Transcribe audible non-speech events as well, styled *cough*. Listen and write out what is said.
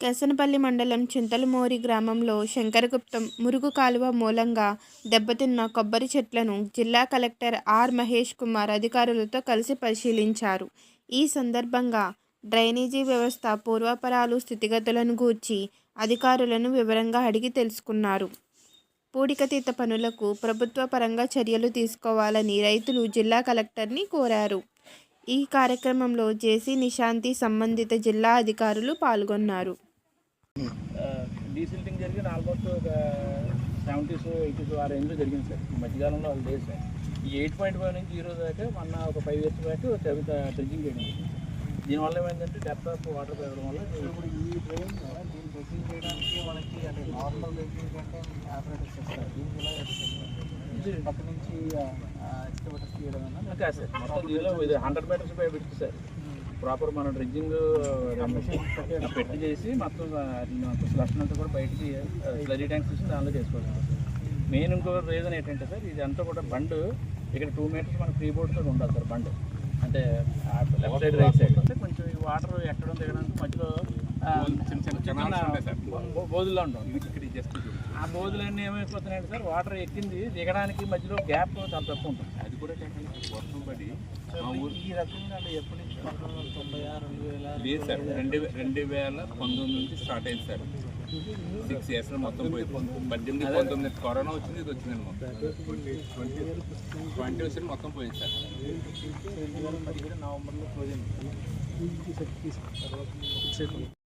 కేసనపల్లి మండలం చింతలమోరి గ్రామంలో శంకరగుప్తం మురుగు కాలువ మూలంగా దెబ్బతిన్న కొబ్బరి చెట్లను జిల్లా కలెక్టర్ ఆర్ మహేష్ కుమార్ అధికారులతో కలిసి పరిశీలించారు. ఈ సందర్భంగా డ్రైనేజీ వ్యవస్థ పూర్వాపరాలు స్థితిగతులను గూర్చి అధికారులను వివరంగా అడిగి తెలుసుకున్నారు. పూడికతీత పనులకు ప్రభుత్వ పరంగా చర్యలు తీసుకోవాలని రైతులు జిల్లా కలెక్టర్ని కోరారు. ఈ కార్యక్రమంలో జేసీ నిశాంతి సంబంధిత జిల్లా అధికారులు పాల్గొన్నారు. డీసిల్టింగ్ జరిగింది ఆల్మోస్ట్ ఒక సెవెంటీస్ ఎయిటీస్ ఆ రేంజ్లో జరిగింది సార్. ఈ మధ్యకాలంలో వాళ్ళు లేదు సార్. ఈ ఎయిట్ పాయింట్ ఫైవ్ నుంచి ఈ రోజు దాకా మొన్న ఒక ఫైవ్ ఇయర్స్ బ్యాక్ డ్రెడ్జింగ్ చేయడం జరిగింది. దీనివల్ల ఏమైందంటే డెప్త్ ఆఫ్ వాటర్ పెరగడం వల్ల ఇప్పుడు ఈ ట్రైన్ దీన్ని బుకింగ్ చేయడానికి మనకి అంటే నార్మల్ వెహికల్ కంటే ఆపరేటర్స్ వస్తారు దీనికి ఎలా చేస్తారు? పక్క నుంచి ఎక్స్కవేటర్స్ తీయడం అన్న? కాదు సార్ మొత్తం దీనిలో ఇది హండ్రెడ్ మీటర్స్ పై పెట్టి సార్. ప్రాపర్ మనం డ్రెడ్జింగ్ *laughs* పెట్టి చేసి మొత్తం స్లషన్ అంతా కూడా బయటికి స్లరీ ట్యాంక్స్ తీసి దానిలో చేసుకోవాలి మెయిన్ ఇంకో రీజన్ ఏంటంటే సార్ ఇది అంతా కూడా బండ్ ఇక్కడ టూ మీటర్స్ మన ఫ్రీ బోర్డ్తో ఉండాలి సార్ బండ్. అంటే లెఫ్ట్ సైడ్ రైట్ సైడ్ అంటే కొంచెం ఈ వాటర్ ఎక్కడ దిగడానికి మధ్యలో బోధుల్లో ఉంటాం ఆ బోధులన్నీ ఏమైపోతున్నాయంటే సార్ వాటర్ ఎక్కింది దిగడానికి మధ్యలో గ్యాప్ చాలా తక్కువ ఉంటుంది అది కూడా వర్షం పడి ఈ రకంగా ఎప్పటి నుంచి పంతొమ్మిది తొంభై ఆరు రెండు వేల లేదు సార్ రెండు రెండు వేల పంతొమ్మిది నుంచి స్టార్ట్ అయింది సార్ సిక్స్ ఇయర్స్ మొత్తం పోయింది పద్దెనిమిది పంతొమ్మిది కరోనా వచ్చింది ఇది వచ్చింది మొత్తం ట్వంటీ ట్వంటీ వచ్చింది మొత్తం పోయింది సార్ నవంబర్లో క్లోజ్ అయింది